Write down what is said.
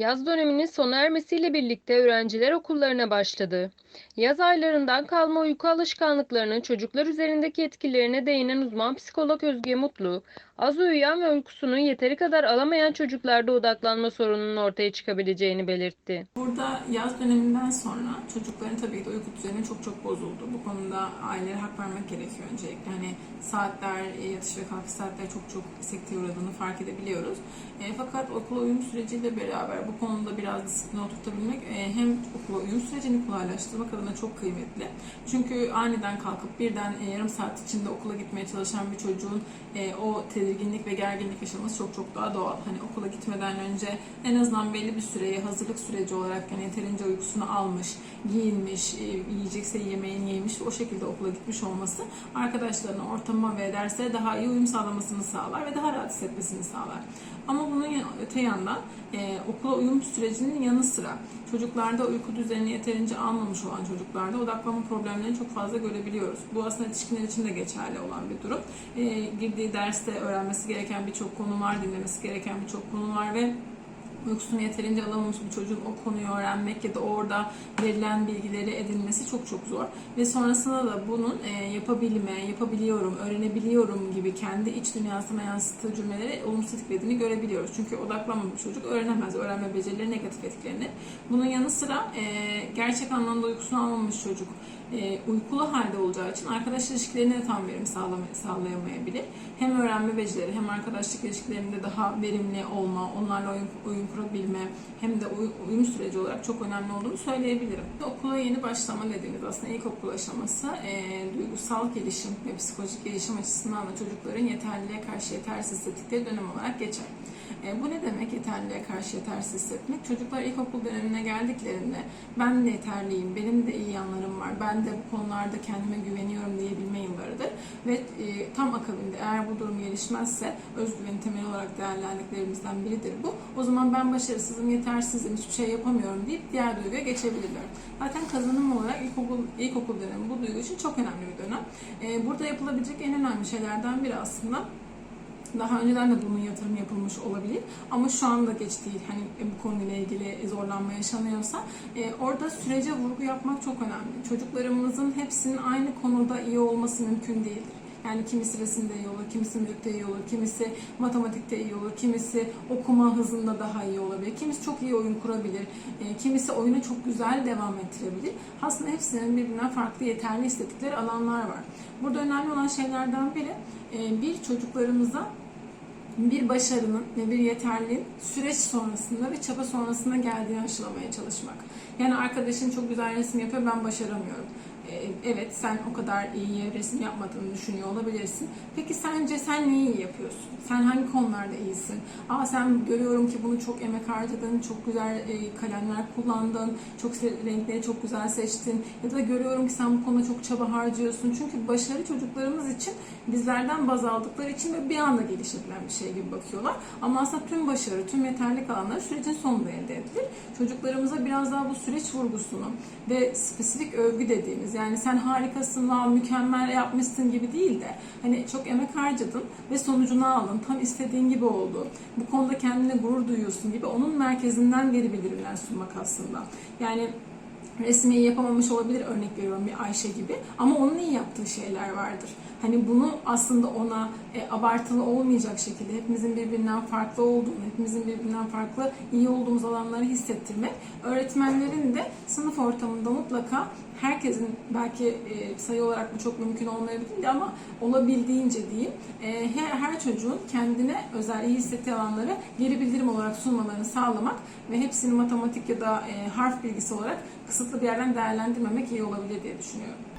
Yaz döneminin sona ermesiyle birlikte öğrenciler okullarına başladı. Yaz aylarından kalma uyku alışkanlıklarının çocuklar üzerindeki etkilerine değinen uzman psikolog Özge Mutlu, az uyuyan ve uykusunu yeteri kadar alamayan çocuklarda odaklanma sorununun ortaya çıkabileceğini belirtti. Burada yaz döneminden sonra çocukların tabii ki uyku düzeni çok çok bozuldu. Bu konuda ailelere hak vermek gerekiyor öncelikle. Hani saatler, e, yatış ve kalkış saatleri çok çok sekteye uğradığını fark edebiliyoruz. E, fakat okula uyum süreciyle beraber bu konuda biraz disiplin oturtabilmek e, hem okula uyum sürecini kolaylaştırmak adına çok kıymetli. Çünkü aniden kalkıp birden e, yarım saat içinde okula gitmeye çalışan bir çocuğun e, o tedirginlik ve gerginlik yaşaması çok çok daha doğal. Hani okula gitmeden önce en azından belli bir süreye hazırlık süreci olarak yani yeterince uykusunu almış, giyinmiş, e, yiyecekse yemeğini yemiş o şekilde okula gitmiş olması arkadaşlarına, ortama ve derslere daha iyi uyum sağlamasını sağlar ve daha rahat hissetmesini sağlar. Ama bunun öte yandan e, okula uyum sürecinin yanı sıra çocuklarda uyku düzenini yeterince almamış olan çocuklarda odaklanma problemlerini çok fazla görebiliyoruz. Bu aslında yetişkinler için de geçerli olan bir durum. E, girdiği derste öğrenmesi gereken birçok konu var, dinlemesi gereken birçok konu var ve uykusunu yeterince alamamış bir çocuğun o konuyu öğrenmek ya da orada verilen bilgileri edinmesi çok çok zor. Ve sonrasında da bunun e, yapabilme, yapabiliyorum, öğrenebiliyorum gibi kendi iç dünyasına yansıttığı cümleleri olumsuz etkilediğini görebiliyoruz. Çünkü odaklanmamış çocuk öğrenemez, öğrenme becerileri negatif etkilenir. Bunun yanı sıra e, gerçek anlamda uykusunu almamış çocuk e, uykulu halde olacağı için arkadaş ilişkilerine de tam verim sağlama- sağlayamayabilir. Hem öğrenme becerileri hem arkadaşlık ilişkilerinde daha verimli olma, onlarla uyum, uyum kurabilme hem de uy- uyum süreci olarak çok önemli olduğunu söyleyebilirim. Okula yeni başlama dediğimiz aslında ilkokul aşaması e, duygusal gelişim ve psikolojik gelişim açısından da çocukların yeterliliğe karşı yetersiz hissettikleri dönem olarak geçer. E, bu ne demek yeterliliğe karşı yetersiz hissetmek? Çocuklar ilkokul dönemine geldiklerinde ben de yeterliyim, benim de iyi yanlarım var, ben de bu konularda kendime güveniyorum diyebilme yıllarıdır. Ve e, tam akabinde eğer bu durum gelişmezse özgüveni temel olarak değerlendiklerimizden biridir bu. O zaman ben başarısızım, yetersizim, hiçbir şey yapamıyorum deyip diğer duyguya geçebilirler. Zaten kazanım olarak ilkokul, ilkokul dönemi bu duygu için çok önemli bir dönem. E, burada yapılabilecek en önemli şeylerden biri aslında daha önceden de bunun yatırım yapılmış olabilir ama şu anda geç değil. Hani bu konuyla ilgili zorlanma yaşanıyorsa e, orada sürece vurgu yapmak çok önemli. Çocuklarımızın hepsinin aynı konuda iyi olması mümkün değildir. Yani kimisi resimde iyi olur, kimisi müzikte iyi olur, kimisi matematikte iyi olur, kimisi okuma hızında daha iyi olabilir, kimisi çok iyi oyun kurabilir, e, kimisi oyunu çok güzel devam ettirebilir. Aslında hepsinin birbirinden farklı yeterli istedikleri alanlar var. Burada önemli olan şeylerden biri e, bir çocuklarımıza bir başarının ve bir yeterliliğin süreç sonrasında ve çaba sonrasında geldiğini aşılamaya çalışmak. Yani arkadaşın çok güzel resim yapıyor, ben başaramıyorum. Ee, Evet, sen o kadar iyi resim yapmadığını düşünüyor olabilirsin. Peki sence sen neyi iyi yapıyorsun? Sen hangi konularda iyisin? Aa sen görüyorum ki bunu çok emek harcadın, çok güzel e, kalemler kullandın, çok renkleri çok güzel seçtin. Ya da görüyorum ki sen bu konuda çok çaba harcıyorsun. Çünkü başarı çocuklarımız için bizlerden baz aldıkları için ve bir anda gelişebilen bir şey gibi bakıyorlar. Ama aslında tüm başarı, tüm yeterlik alanları sürecin sonunda elde edilir. Çocuklarımıza biraz daha bu süreç vurgusunu ve spesifik övgü dediğimiz yani sen harikasın, wow, mükemmel yapmışsın gibi değil de hani çok emek harcadın ve sonucunu aldın, tam istediğin gibi oldu. Bu konuda kendine gurur duyuyorsun gibi onun merkezinden geri bildirimler sunmak aslında. Yani resmi yapamamış olabilir örnek veriyorum bir Ayşe gibi ama onun iyi yaptığı şeyler vardır. Hani bunu aslında ona e, abartılı olmayacak şekilde hepimizin birbirinden farklı olduğunu, hepimizin birbirinden farklı iyi olduğumuz alanları hissettirmek öğretmenlerin de sınıf ortamında mutlaka herkesin belki e, sayı olarak bu çok mümkün olmayabilir ama olabildiğince diyeyim e, her, her çocuğun kendine özel iyi hissettiği alanları geri bildirim olarak sunmalarını sağlamak ve hepsini matematik ya da e, harf bilgisi olarak kısıtlı bir yerden değerlendirmemek iyi olabilir diye düşünüyorum.